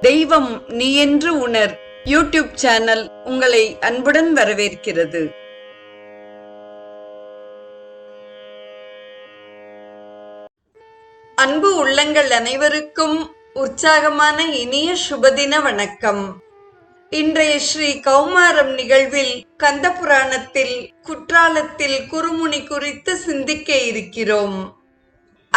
தெய்வம் நீ என்று உணர். யூடியூப் சேனல் உங்களை அன்புடன் வரவேற்கிறது. அன்பு உள்ளங்கள் அனைவருக்கும் உற்சாகமான இனிய சுபதின வணக்கம். இன்றைய ஸ்ரீ கௌமாரம் நிகழ்வில் கந்த புராணத்தில் குற்றாலத்தில் குறுமுனி குறித்து சிந்திக்க இருக்கிறோம்.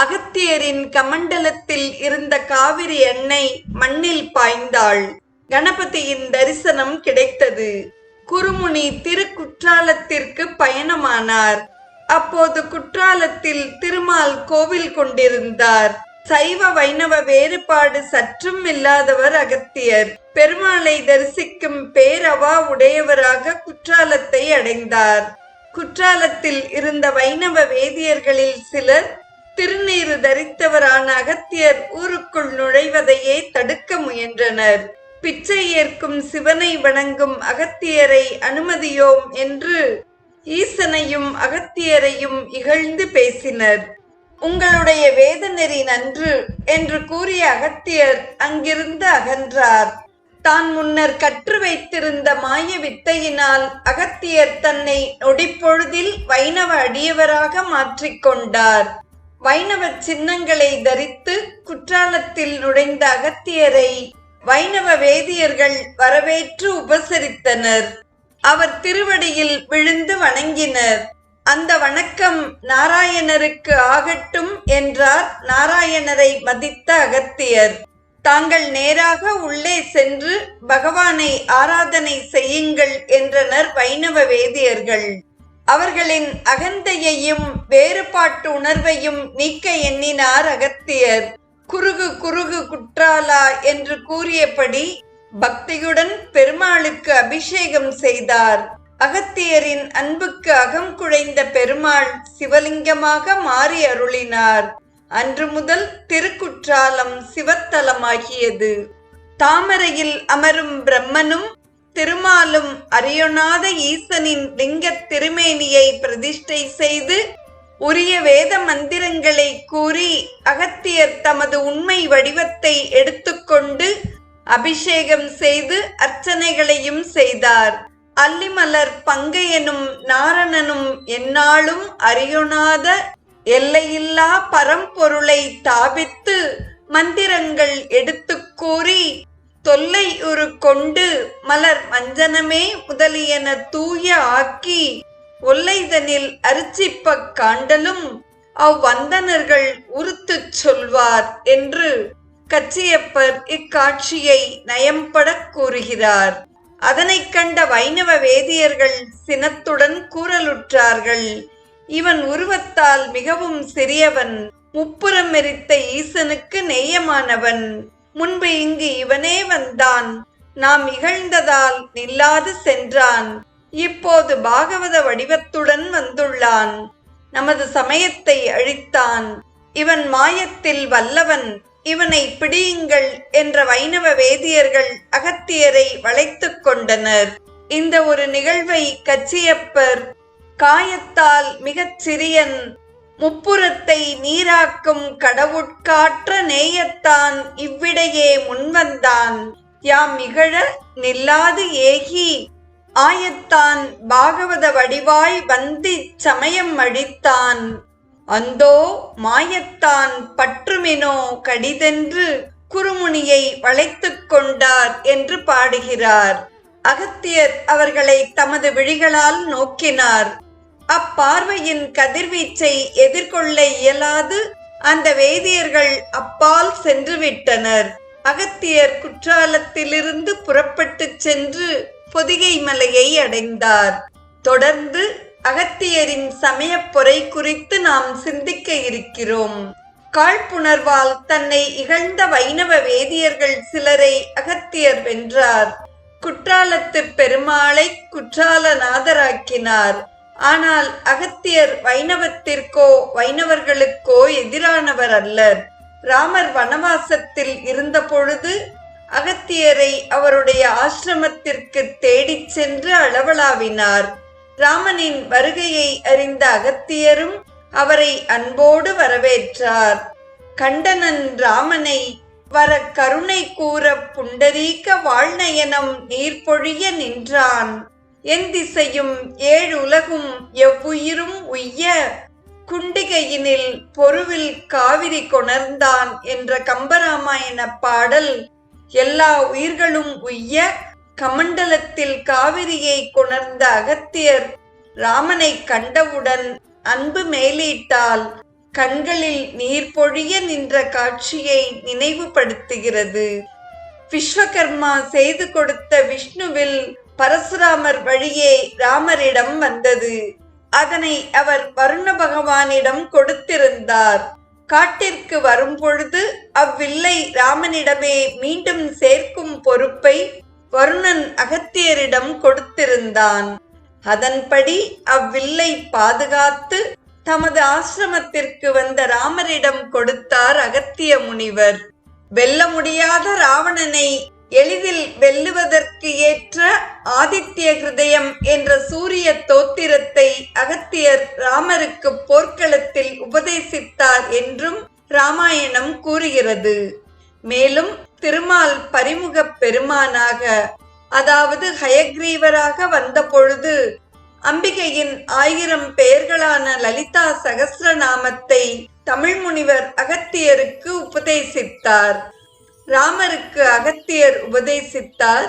அகத்தியரின் கமண்டலத்தில் இருந்த காவிரி எண்ணெய் மண்ணில் பாய்ந்தாள். கணபதியின் தரிசனம் கிடைத்தது. குறுமுனி திருக்குற்றாலத்திற்கு பயணமானார். அப்போது குற்றாலத்தில் திருமால் கோவில் கொண்டிருந்தார். சைவ வைணவ வேறுபாடு சற்றும் இல்லாதவர் அகத்தியர். பெருமாளை தரிசிக்கும் பேரவா உடையவராக குற்றாலத்தை அடைந்தார். குற்றாலத்தில் இருந்த வைணவ வேதியர்களில் சிலர் திருநீறு தரித்தவரான அகத்தியர் ஊருக்குள் நுழைவதையே தடுக்க முயன்றனர். பிச்சை ஏற்கும் சிவனை வணங்கும் அகத்தியரை அனுமதியோம் என்று ஈசனையும் அகத்தியரையும் இகழ்ந்து பேசினர். உங்களுடைய வேத நெறி நன்று என்று கூறிய அகத்தியர் அங்கிருந்து அகன்றார். தான் முன்னர் கற்று வைத்திருந்த மாய வித்தையினால் அகத்தியர் தன்னை நொடிப்பொழுதில் வைணவ அடியவராக மாற்றிக்கொண்டார் வைணவ சின்னங்களை தரித்து குற்றாலத்தில் நுழைந்த அகத்தியரை வைணவ வேதியர்கள் வரவேற்று உபசரித்தனர். அவர் திருவடியில் விழுந்து வணங்கினர். அந்த வணக்கம் நாராயணருக்கு ஆகட்டும் என்றார் நாராயணரை மதித்த அகத்தியர். தாங்கள் நேராக உள்ளே சென்று பகவானை ஆராதனை செய்யுங்கள் என்றனர் வைணவ வேதியர்கள். அவர்களின் அகந்தையையும் வேறுபாட்டு உணர்வையும் நீக்க எண்ணினார் அகத்தியர். குறுகு குறுகு குற்றாலா என்று கூறியபடி பக்தியுடன் பெருமாளுக்கு அபிஷேகம் செய்தார். அகத்தியரின் அன்புக்கு அகம் குழைந்த பெருமாள் சிவலிங்கமாக மாறி அருளினார். அன்று முதல் திருக்குற்றாலம் சிவத்தலமாகியது. தாமரையில் அமரும் பிரம்மனும் திருமாலும் அறியொணாத ஈசனின் லிங்க திருமேனியை பிரதிஷ்டை செய்து உரிய வேத மந்திரங்களை கூறி அகத்தியர் தமது உண்மை வடிவத்தை எடுத்துக்கொண்டு அபிஷேகம் செய்து அர்ச்சனைகளையும் செய்தார். அல்லிமலர் பங்கையனும் நாரணனும் எந்நாளும் அறியொணாத எல்லையில்லா பரம்பொருளை தாபித்து மந்திரங்கள் எடுத்துக் கூறி தொல்லை உரு கொண்டு மலர் மஞ்சனமே முதலியன தூய ஆக்கி ஒல்லைதனில் அரிச்சிப்ப காண்டலும் அவ்வந்தனர்கள் உறுத்துச் சொல்வார் என்று கச்சியப்பர் இக்காட்சியை நயம்படக் கூறுகிறார். அதனைக் கண்ட வைணவ வேதியர்கள் சினத்துடன் கூறலுற்றார்கள். இவன் உருவத்தால் மிகவும் சிறியவன் முப்புறம் எரித்த ஈசனுக்கு நேயமானவன். முன்பு இங்கு இவனே வந்தான். நாம் இகழ்ந்ததால் நில்லாது சென்றான். இப்போது பாகவத வடிவத்துடன் வந்துள்ளான். நமது சமயத்தை அழித்தான். இவன் மாயத்தில் வல்லவன். இவனை பிடியுங்கள் என்ற வைணவ வேதியர்கள் அகத்தியரை வளைத்து கொண்டனர். இந்த ஒரு நிகழ்வை கச்சியப்பர் காயத்தால் மிகச் சிறியன் முப்புறத்தை நீராக்கும் கடவுட்காற்ற நேயத்தான் இவ்விடையே முன்வந்தான். யாம் இகழ நில்லாது ஏகி. ஆயத்தான் பாகவத வடிவாய் வந்தி சமயம் அழித்தான். அந்தோ மாயத்தான் பற்றுமினோ கடிதென்று குறுமுனியை வளைத்துக் கொண்டார் என்று பாடுகிறார். அகத்தியர் அவர்களை தமது விழிகளால் நோக்கினார். அப்பார்வையின் கதிர்வீச்சை எதிர்கொள்ள இயலாது. அந்த வேதியர்கள் அப்பால் சென்று விட்டனர் அகத்தியர் குற்றாலத்திலிருந்து புறப்பட்டுச் சென்று பொதிகை மலையை அடைந்தார். தொடர்ந்து அகத்தியரின் சமயப் பொறை குறித்து நாம் சிந்திக்க இருக்கிறோம். காழ்ப்புணர்வால் தன்னை இகழ்ந்த வைணவ வேதியர்கள் சிலரை அகத்தியர் வென்றார். குற்றாலத்து பெருமாளை குற்றாலநாதராக்கினார் ஆனால் அகத்தியர் வைணவத்திற்கோ வைணவர்களுக்கோ எதிரானவர் அல்லர். ராமர் வனவாசத்தில் இருந்த பொழுது அகத்தியரை அவருடைய ஆசிரமத்திற்கு தேடிச் சென்று அளவலாவினார். ராமனின் வருகையை அறிந்த அகத்தியரும் அவரை அன்போடு வரவேற்றார். கண்டனன் ராமனை வர கருணை கூற புண்டரீக வாழ்நயனம் நீர் பொழிய நின்றான். என் திசையும் ஏழு உலகும் எவ்வுயிரும் உய்ய குண்டிகையினில் பொருவில் காவிரி கொணர்ந்தான் என்ற கம்பராமாயண பாடல் எல்லா உயிர்களும் உய்ய கமண்டலத்தில் காவிரியை கொணர்ந்த அகத்தியர் ராமனை கண்டவுடன் அன்பு மேலீட்டால் கண்களில் நீர் பொழிய நின்ற காட்சியை நினைவுபடுத்துகிறது. விஸ்வகர்மா செய்து கொடுத்த விஷ்ணுவில் பரசுராமர் வழியே ராமரிடம் வந்தது. அதனை அவர் வருண பகவானிடம் கொடுத்திருந்தார். காட்டிற்கு வரும்பொழுது அவ்வில்லை ராமனிடமே மீண்டும் சேர்க்கும் பொறுப்பை வருணன் அகத்தியரிடம் கொடுத்திருந்தான். அதன்படி அவ்வில்லை பாதுகாத்து தமது ஆசிரமத்திற்கு வந்த ராமரிடம் கொடுத்தார் அகத்திய முனிவர். வெல்ல முடியாத ராவணனை எளிதில் வெல்லுவதற்கு ஏற்ற ஆதித்ய ஹிருதயம் என்ற சூரிய தோத்திரத்தை அகத்தியர் ராமருக்கு போர்க்களத்தில் உபதேசித்தார் என்றும் ராமாயணம் கூறுகிறது. மேலும் திருமால் பரிமுக பெருமானாக அதாவது ஹயக்ரீவராக வந்த பொழுது அம்பிகையின் ஆயிரம் பெயர்களான லலிதா சகசிரநாமத்தை தமிழ் முனிவர் அகத்தியருக்கு உபதேசித்தார். ராமருக்கு அகத்தியர் உபதேசித்தார்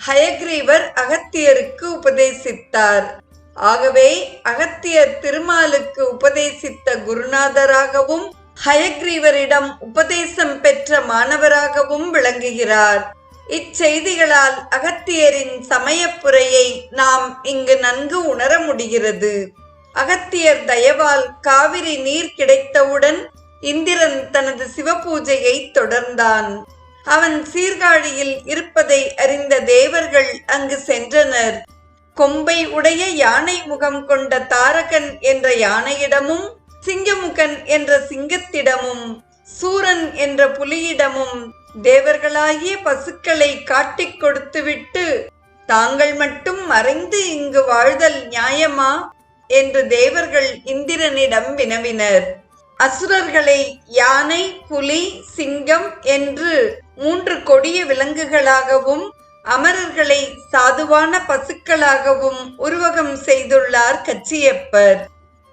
ஹயக்ரீவர் அகத்தியருக்கு உபதேசித்தார். ஆகவே அகத்தியர் திருமாலுக்கு உபதேசித்த குருநாதராகவும் ஹயக்ரீவரிடம் உபதேசம் பெற்ற மாணவராகவும் விளங்குகிறார். இச்செய்திகளால் அகத்தியரின் சமயப்புரையை நாம் இங்கு நன்கு உணர முடிகிறது. அகத்தியர் தயவால் காவிரி நீர் கிடைத்தவுடன் இந்திரன் தனது சிவபூஜையை தொடர்ந்தான். அவன் சீர்காழியில் இருப்பதை அறிந்த தேவர்கள் அங்கு சென்றனர். கொம்பை உடைய யானை முகம் கொண்ட தாரகன் என்ற யானையிடமும் சிங்கமுகன் என்ற சிங்கத்திடமும் சூரன் என்ற புலியிடமும் தேவர்களாகிய பசுக்களை காட்டிக் கொடுத்துவிட்டு தாங்கள் மட்டும் மறைந்து இங்கு வாழ்தல் நியாயமா என்று தேவர்கள் இந்திரனிடம் வினவினர். அசுரர்களை யானை புலி சிங்கம் என்று மூன்று கொடிய விலங்குகளாகவும் அமரர்களை சாதுவான பசுக்களாகவும் உருவகம் செய்துள்ளார் கச்சியப்பர்.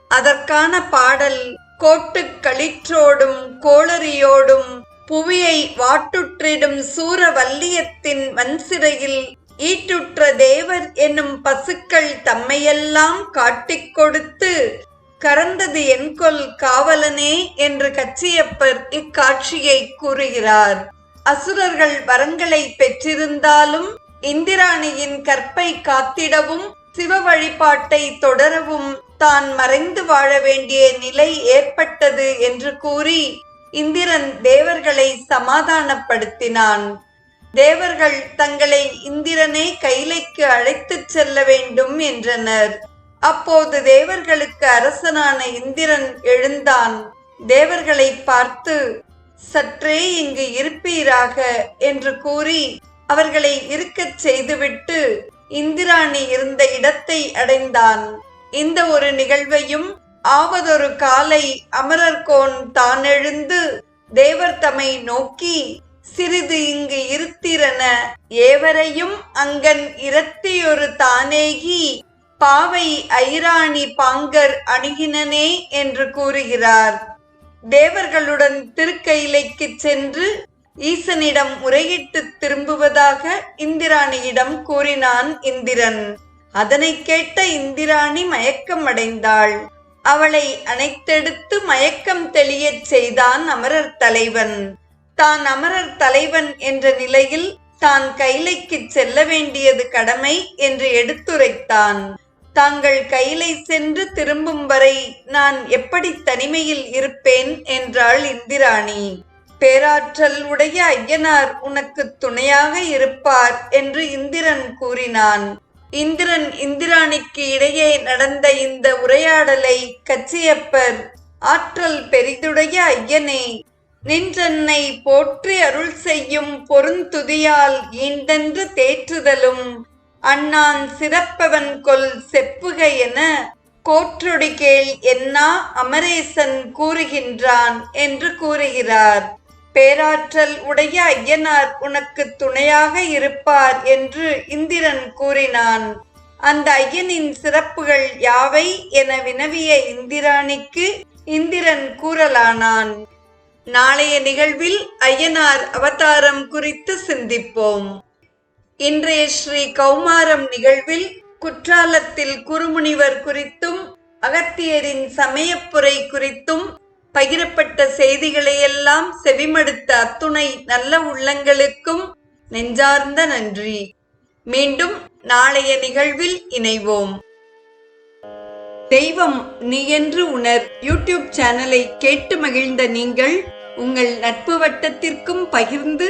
அதற்கான பாடல் கோட்டு களிற்றோடும் கோளரியோடும் புவியை வாட்டுற்றிடும் சூர வல்லியத்தின் வன்சிறையில் ஈட்டுற்ற தேவர் என்னும் பசுக்கள் தம்மையெல்லாம் காட்டிக் கொடுத்து கறந்தது என்கொல் காவலனே என்று கச்சியப்பர் இக்காட்சியை கூறுகிறார். அசுரர்கள் வரங்களை பெற்றிருந்தாலும் இந்திராணியின் கற்பை காத்திடவும் சிவ வழிபாட்டை தொடரவும் தான் மறைந்து வாழ வேண்டிய நிலை ஏற்பட்டது என்று கூறி இந்திரன் தேவர்களை சமாதானப்படுத்தினான். தேவர்கள் தங்களை இந்திரனே கைலைக்கு அழைத்துச் செல்ல வேண்டும் என்றனர். அப்போது தேவர்களுக்கு அரசனான இந்திரன் எழுந்தான். தேவர்களை பார்த்து சற்றே இங்கு இருப்பீராக என்று கூறி அவர்களை இருக்கச் செய்துவிட்டு இந்திராணி இருந்த இடத்தை அடைந்தான். இந்த ஒரு நிகழ்வையும் ஆவதொரு காலை அமரர்கோன் தான் எழுந்து தேவர் தமை நோக்கி சிறிது இங்கு இருத்திரன ஏவரையும் அங்கன் இரத்தியொரு தானேகி பாவை ஐராணி பாங்கர் அணுகினனே என்று கூறுகிறார். தேவர்களுடன் திருக்கையிலைக்கு சென்று ஈசனிடம் முறையிட்டு திரும்புவதாக இந்திராணியிடம் கூறினான் இந்திரன். அதனை கேட்ட இந்திராணி மயக்கம் அடைந்தாள் அவளை அணைத்தெடுத்து மயக்கம் தெளியச் செய்தான் அமரர் தலைவன். தான் அமரர் தலைவன் என்ற நிலையில் தான் கைலைக்கு செல்ல வேண்டியது கடமை என்று எடுத்துரைத்தான். தாங்கள் கையிலை சென்று திரும்பும் வரை நான் எப்படி தனிமையில் இருப்பேன்? என்றாள் இந்திராணி. பேராற்றல் உடைய ஐயனார் உனக்கு துணையாக இருப்பார் என்று இந்திரன் கூறினான். இந்திரன் இந்திராணிக்கு இடையே நடந்த இந்த உரையாடலை கச்சியப்பர் ஆற்றல் பெரிதுடைய ஐயனே நின்றன்னை போற்றி அருள் செய்யும் பொருந்துதியால் ஈண்டென்று தேற்றுதலும். அண்ணான் சிறப்பவன் கொல் செப்புக என கோற்றொடி கேள் என்னா அமரேசன் கூறுகின்றான் என்று கூறுகிறார். பேராற்றல் உடைய ஐயனார் உனக்கு துணையாக இருப்பார் என்று இந்திரன் கூறினான். அந்த ஐயனின் சிறப்புகள் யாவை என வினவிய இந்திராணிக்கு இந்திரன் கூறலானான். நாளைய நிகழ்வில் ஐயனார் அவதாரம் குறித்து சிந்திப்போம். இன்றைய ஸ்ரீ கௌமாரம் நிகழ்வில் குற்றாலத்தில் குருமுனிவர் குறித்தும் அகத்தியரின் சமயப்புரை குறித்தும் பகிரப்பட்ட செய்திகளையெல்லாம் செவிமடுத்த அத்துணை நல்ல உள்ளங்களுக்கும் நெஞ்சார்ந்த நன்றி. மீண்டும் நாளைய நிகழ்வில் இணைவோம். தெய்வம் நீ என்று உணர் யூடியூப் சேனலை கேட்டு மகிழ்ந்த நீங்கள் உங்கள் நட்பு வட்டத்திற்கும் பகிர்ந்து